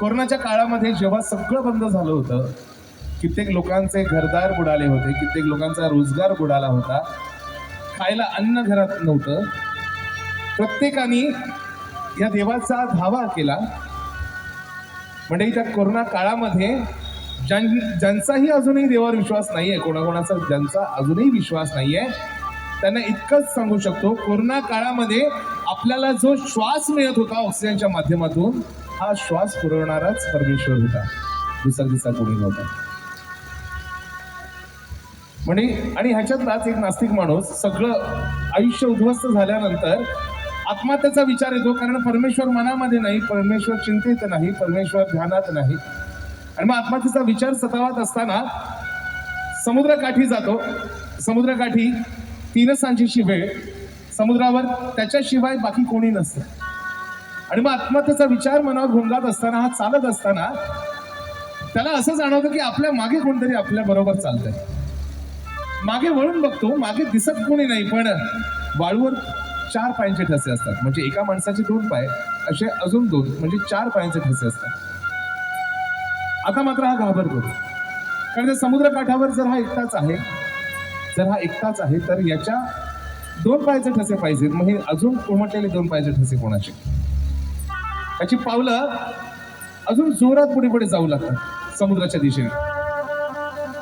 कोरोनाच्या काळामध्ये जेव्हा सगळं बंद झालं होतं कित्येक लोकांचे घरदार बुडाले होते कित्येक लोकांचा रोजगार बुडाला होता खायला अन्न घरात नव्हतं. प्रत्येकाने या देवाचा धावा केला. म्हणजे त्या कोरोना काळामध्ये ज्यां ज्यांचाही अजूनही देवावर विश्वास नाहीये कोणाकोणाचा ज्यांचा अजूनही विश्वास नाहीये त्यांना इतकंच सांगू शकतो कोरोना काळामध्ये आपल्याला जो श्वास मिळत होता ऑक्सिजनच्या माध्यमातून हा श्वास पुरवणाराच परमेश्वर होता. दुसरा दिसा कोणी नव्हता. म्हणजे आणि ह्याच्यातलाच एक नास्तिक माणूस सगळं आयुष्य उद्ध्वस्त झाल्यानंतर आत्महत्येचा विचार येतो कारण परमेश्वर मनामध्ये नाही परमेश्वर चिंतेत नाही परमेश्वर ध्यानात नाही. आणि मग आत्महत्येचा विचार सतावत असताना समुद्रकाठी जातो. समुद्रकाठी तीन वेळ. समुद्रावर त्याच्याशिवाय बाकी कोणी नसतं. आणि मग आत्महत्येचा विचार मनावर घोंगात असताना हा चालत असताना त्याला असं जाणवतं की आपल्या मागे कोणतरी आपल्या बरोबर चालतंय. मागे वळून बघतो मागे दिसत कोणी नाही पण वाळूवर चार पायांचे ठसे असतात. म्हणजे एका माणसाचे दोन पाय असे अजून दोन म्हणजे चार पायांचे ठसे असतात. आता मात्र हा घाबरतो. कारण त्या समुद्रकाठावर जर हा एकटाच आहे जर हा एकटाच आहे तर याच्या दोन पायाचे ठसे पाहिजेत. मग हे अजून उमटलेले दोन पायाचे ठसे कोणाचे? त्याची पावलं अजून जोरात पुढे पुढे जाऊ लागतात समुद्राच्या दिशेने.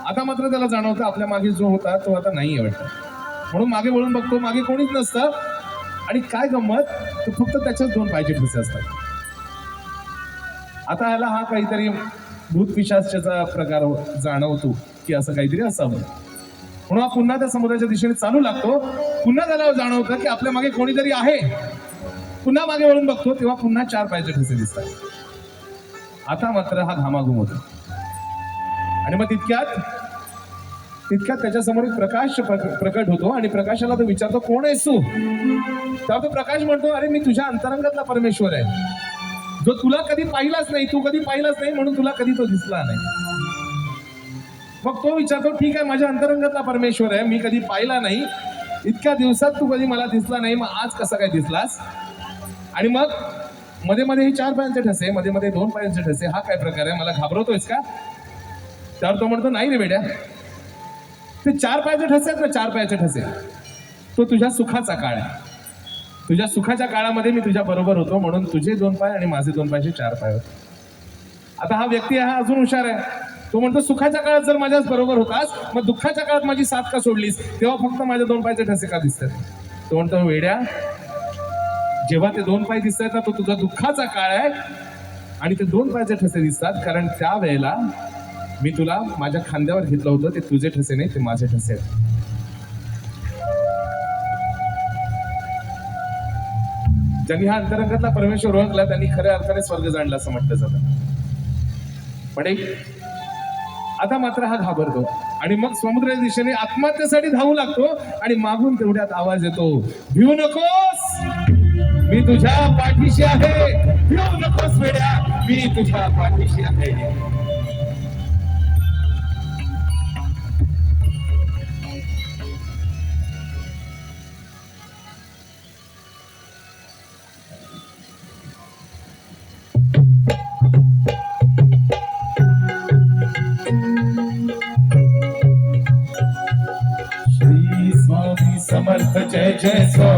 आता मात्र त्याला जाणवतं आपल्या मागे जो होता तो आता नाही वाटतं. म्हणून मागे वळून बघतो मागे कोणीच नसतं. आणि काय गंमत? तर फक्त त्याच्याच दोन पाहिजे ठसे असतात. आता ह्याला हा काहीतरी भूतपिशाचा प्रकार जाणवतो की असं काहीतरी असावं. म्हणून हा पुन्हा त्या समुद्राच्या दिशेने चालू लागतो. पुन्हा त्याला जाणवतं की आपल्या मागे कोणीतरी आहे. पुन्हा मागे वळून बघतो तेव्हा पुन्हा चार पायाचे ठसे दिसतात. आता मात्र हा घामाघूम होतो. आणि मग तितक्यात तितक्यात त्याच्यासमोर एक प्रकाश प्रक- प्रकट होतो आणि प्रकाशाला तो विचारतो कोण आहेस तू? तेव्हा तो प्रकाश म्हणतो अरे मी तुझ्या अंतरंगातला परमेश्वर आहे. जो तुला कधी पाहिलाच नाही तू कधी पाहिलाच नाही म्हणून तुला कधी तो दिसला नाही. मग तो विचारतो ठीक आहे माझ्या अंतरंगातला परमेश्वर आहे मी कधी पाहिला नाही. इतक्या दिवसात तू कधी मला दिसला नाही मग आज कसा काय दिसलास? आणि मग मध्ये मध्ये हे चार पायांचे ठसे मध्ये मध्ये दोन पायांचे ठसे हा काय प्रकार आहे? मला घाबरवतोयस का? त्यावर तो म्हणतो नाही रे बेड्या ते चार पायाचे ठसे आहेत ना चार पायाचे ठसे. तो तुझ्या सुखाचा काळ आहे. तुझ्या सुखाच्या काळामध्ये मी तुझ्या बरोबर होतो म्हणून तुझे दोन पाय आणि माझे दोन पायचे चार पाय होते. आता हा व्यक्ती हा अजून हुशार आहे. तो म्हणतो सुखाच्या काळात जर माझ्याच बरोबर होतास मग दुःखाच्या काळात माझी साथ का सोडलीस? तेव्हा फक्त माझ्या दोन पायचे ठसे का दिसतात? तो म्हणतो वेड्या जेव्हा ते दोन पाय दिसतात ना तो तुझा दुःखाचा काळ आहे. आणि ते दोन पायचे ठसे दिसतात कारण त्या वेळेला मी तुला माझ्या खांद्यावर घेतलं होतं ते तुझे ठसे नाही ते माझे ठसे आहेत. ज्यांनी हा अंतरंगातला परमेश्वर ओळखला त्यांनी खऱ्या अर्थाने स्वर्ग जाणला असं म्हटलं जातं. पण एक आता मात्र हा घाबरतो. आणि मग समुद्राच्या दिशेने आत्महत्येसाठी धावू लागतो आणि मागून तेवढ्यात आवाज येतो भिवू नकोस! मी तुझ्या पाठीशी आहे. भिऊ नकोस वेड्या. मी तुझ्या पाठीशी आहे. समर्थ जय जय स्वामी.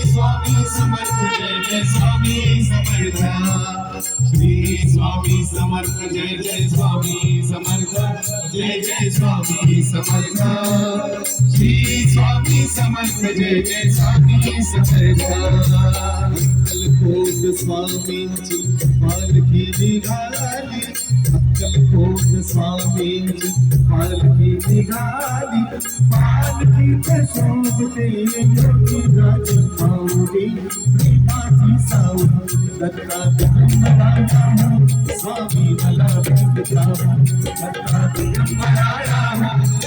स्वामी समर्थ जय जय स्वामी समर्थ. श्री स्वामी समर्थ जय जय स्वामी समर्थ. जय जय स्वामी समर्थ. श्री स्वामी समर्थ जय जय स्वामी समर्थ. अक्कलकोट स्वामींची पालखी निघाली. अक्कलकोट स्वामींची पालखी निघाली. पालखीच्या शोभते योगीराज माऊली. प्रेमाची दत्ता स्वामी मला भेट दत्ता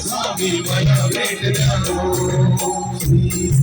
स्वामी मला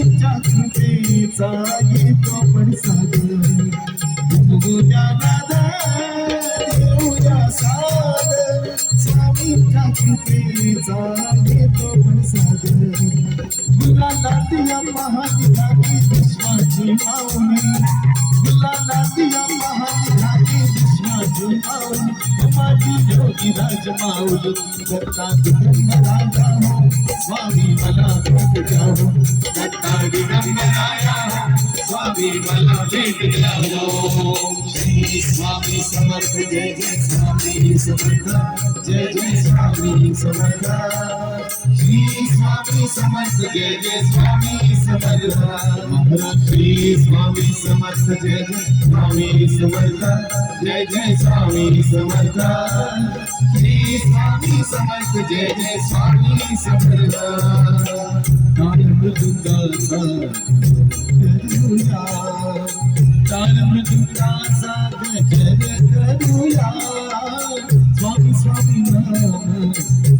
स्वामींच्या कृपेचा येतो पडसाद देऊया नाद देऊया साध स्वामींच्या कृपेचा दिया विश्वाची माऊली मुलाला दिया विश्वाची माऊली माझी योगी राज माऊली दत्ता स्वामी मला भेट द्यावो दत्ता स्वामी मला भेट श्री स्वामी समर्थ जय जय स्वामी समर्थ जय जय स्वामी समर्थ. श्री स्वामी समर्थ जय जय स्वामी समर्थ श्री स्वामी समर्थ जय जय स्वामी समर्थ जय जय स्वामी समर्थ श्री स्वामी समर्थ जय जय स्वामी समर्थ मृदुंगाचा करूया मृदुंगाचा गजर करूया स्वामी स्वामी नाम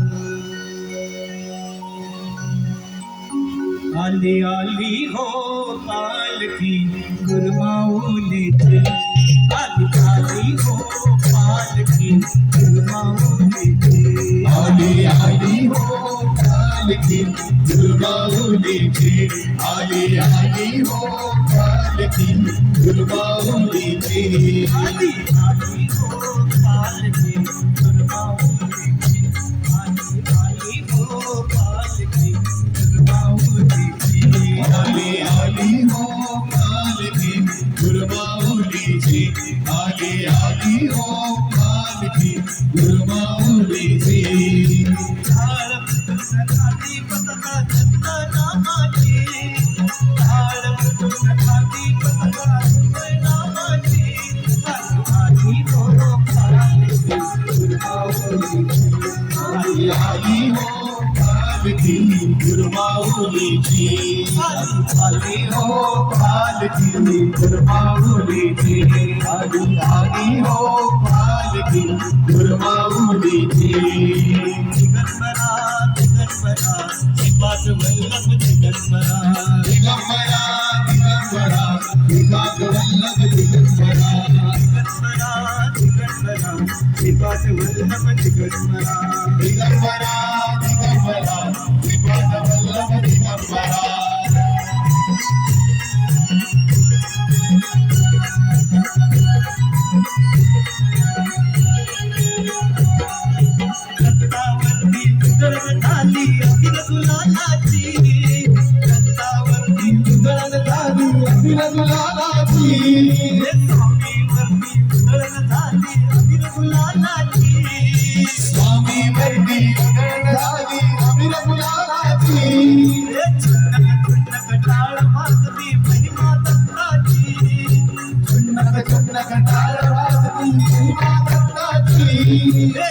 आली आली हो पालकी गुरमाऊलीची आली आली हो पालकी गुरमाऊलीची आली आली हो पालखी दुर्गाऊलीची आली आली हो पालखी आली आली दुर्गाऊलीची आली हो पालखी दुर्गाऊलीची आली आली हो पालखी दुर्गाऊलीची दिगंबरा दिगंबरा श्रीपाद वल्लभ दिगंबरा. दिगंबरा दिगंबरा विकास वल्लभ दिगंबरा. दिगंबरा दिगंबरा श्रीपाद वल्लभ दिगंबरा. दिगंबरा दिगंबरा विकास Vallabh Digambara cantar a paz de ti, a cantar a ti.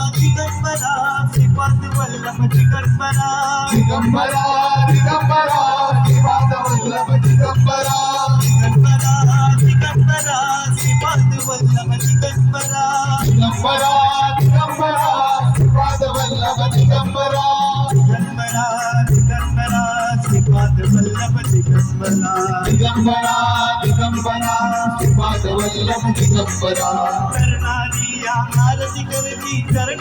Digambara Shiva's Vallabh Digambara. Digambara Digambara Shripad Vallabh Digambara. Digambara Digambara Shiva's Vallabh Digambara. Digambara Digambara Shripad Vallabh Digambara. Digambara Digambara Shripad Vallabh Digambara. Digambara Digambara Shiva's Vallabh Digambara. Digambara Digambara Shripad Vallabh Digambara Digambara Digambara Shiva's Vallabh Digambara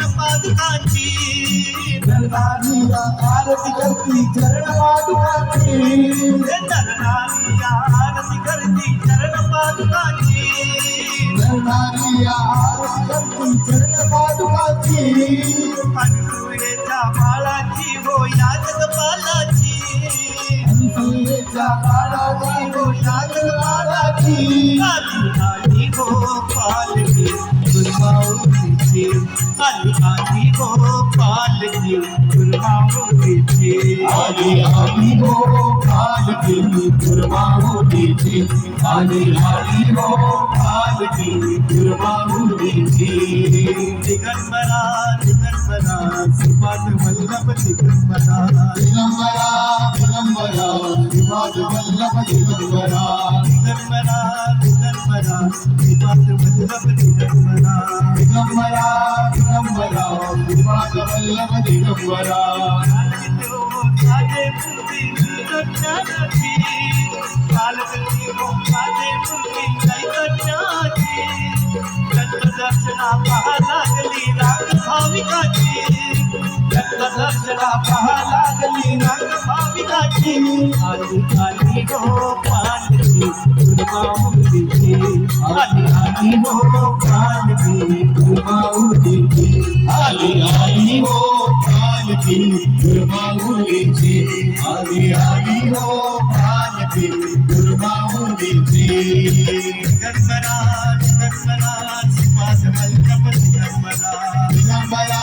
करणारी या आरती करती चरण पादुकांची नरनारी आरती करती चरण पादुकाची करणारी या आरती करती चरण पादुकांची नरनारी आरती करती चरण पादुकाची अनुसूयेच्या बाळाची हो या जगपालाची अंसुलेच्या काळाची हो यागवाडाची आली आली हो पालकी गुरबाऊचे आली आधी गोपाल की गुरबाऊचे आली आधी गोपाल की गुरबाऊचे आली आधी गोपाल की गुरबाऊचे जगन्मराज విలంబరా సుపాట వల్లపతి విలంబరా విలంబరా విలంబరా సుపాట వల్లపతి విలంబరా విలంబరా విలంబరా సుపాట వల్లపతి విలంబరా విలంబరా విలంబరా సుపాట వల్లపతి విలంబరా కాలకి కాలకి पाहा लागली नाग भाविकाची आली आली हो पालवी दुर्गा मुलीची आली आली हो पालवी दुर्गा मुलीची आली आली हो पालवी दुर्गा मुलीची आली हो पालवी दुर्गा मुलीची दर्शनाथ पास मल्लपती अस्मदा विलंबला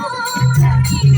Oh,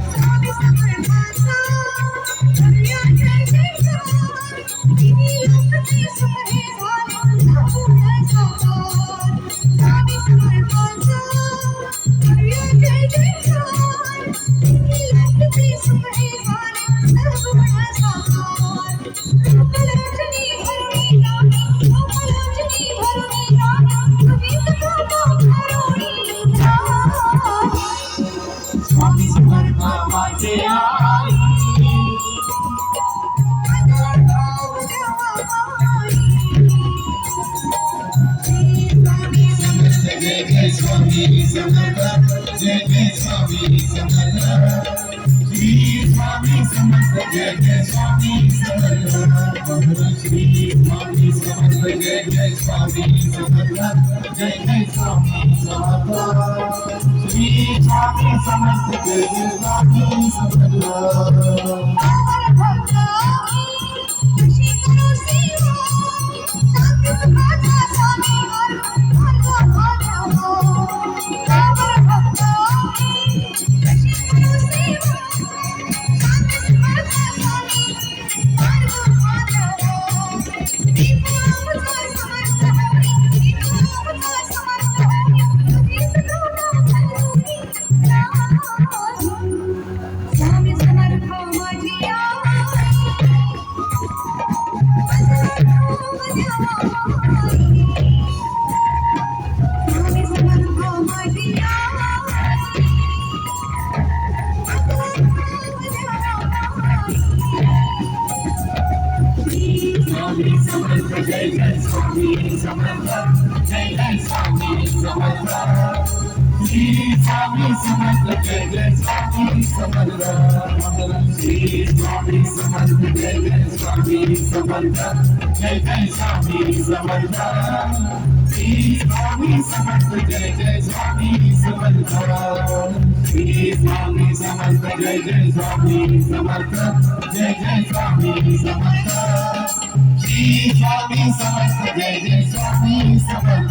I'm gonna put you. जय जय स्वामी समर्थ जय जय स्वामी समर्थ श्री स्वामी समर्थ जय जय स्वामी समर्थ श्री स्वामी समर्थ जय जय स्वामी समर्थ जय जय स्वामी समर्थ श्री स्वामी समर्थ जय जय स्वामी समर्थ श्री स्वामी समर्थ जय जय स्वामी समर्थ जय जय Swami Samarth Sabri, sabri, sabri, sabri, sabri,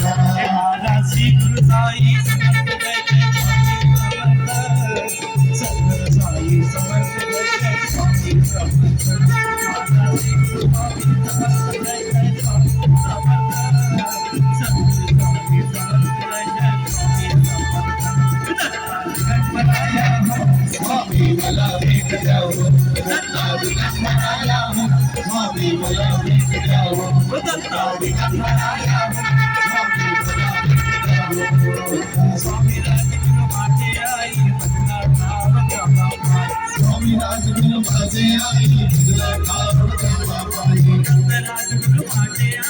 sabri, I'm